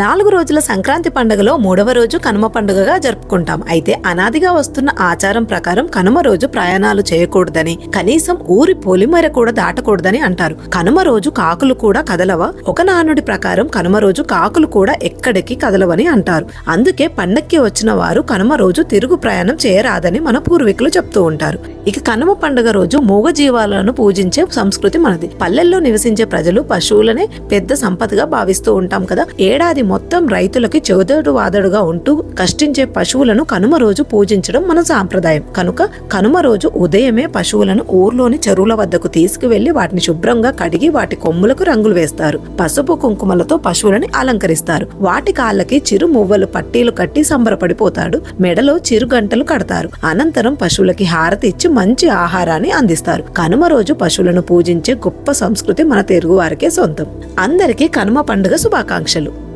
నాలుగు రోజుల సంక్రాంతి పండుగలో మూడవ రోజు కనుమ పండుగగా జరుపుకుంటాం. అయితే అనాదిగా వస్తున్న ఆచారం ప్రకారం కనుమ రోజు ప్రయాణాలు చేయకూడదని కనీసం ఊరి పొలిమేర కూడా దాటకూడదని అంటారు. కనుమ రోజు కాకులు కూడా కదలవ ఒక నానుడి ప్రకారం కనుమ రోజు కాకులు కూడా ఎక్కడికి కదలవని అంటారు. అందుకే పండక్కి వచ్చిన వారు కనుమ రోజు తిరుగు ప్రయాణం చేయరాదని మన పూర్వీకులు చెప్తూ ఉంటారు. ఇక కనుమ పండుగ రోజు మూగ జీవాలను పూజించే సంస్కృతి మనది. పల్లెల్లో నివసించే ప్రజలు పశువులనే పెద్ద సంపదగా భావిస్తూ ఉంటాం కదా. ఏడాది మొత్తం రైతులకి చోదడు వాదడుగా ఉంటూ కష్టించే పశువులను కనుమ రోజు పూజించడం మన సాంప్రదాయం. కనుక కనుమ రోజు ఉదయమే పశువులను ఊర్లోని చెరువుల వద్దకు తీసుకువెళ్ళి వాటిని శుభ్రంగా కడిగి వాటి కొమ్ములకు రంగులు వేస్తారు. పసుపు కుంకుమలతో పశువులని అలంకరిస్తారు. వాటి కాళ్ళకి చిరు మువ్వలు పట్టీలు కట్టి సంబరపడిపోతాడు. మెడలో చిరు గంటలు కడతారు. అనంతరం పశువులకి హారతి ఇచ్చి మంచి ఆహారాన్ని అందిస్తారు. కనుమ రోజు పశువులను పూజించే గొప్ప సంస్కృతి మన తెలుగు వారికే సొంతం. అందరికీ కనుమ పండుగ శుభాకాంక్షలు.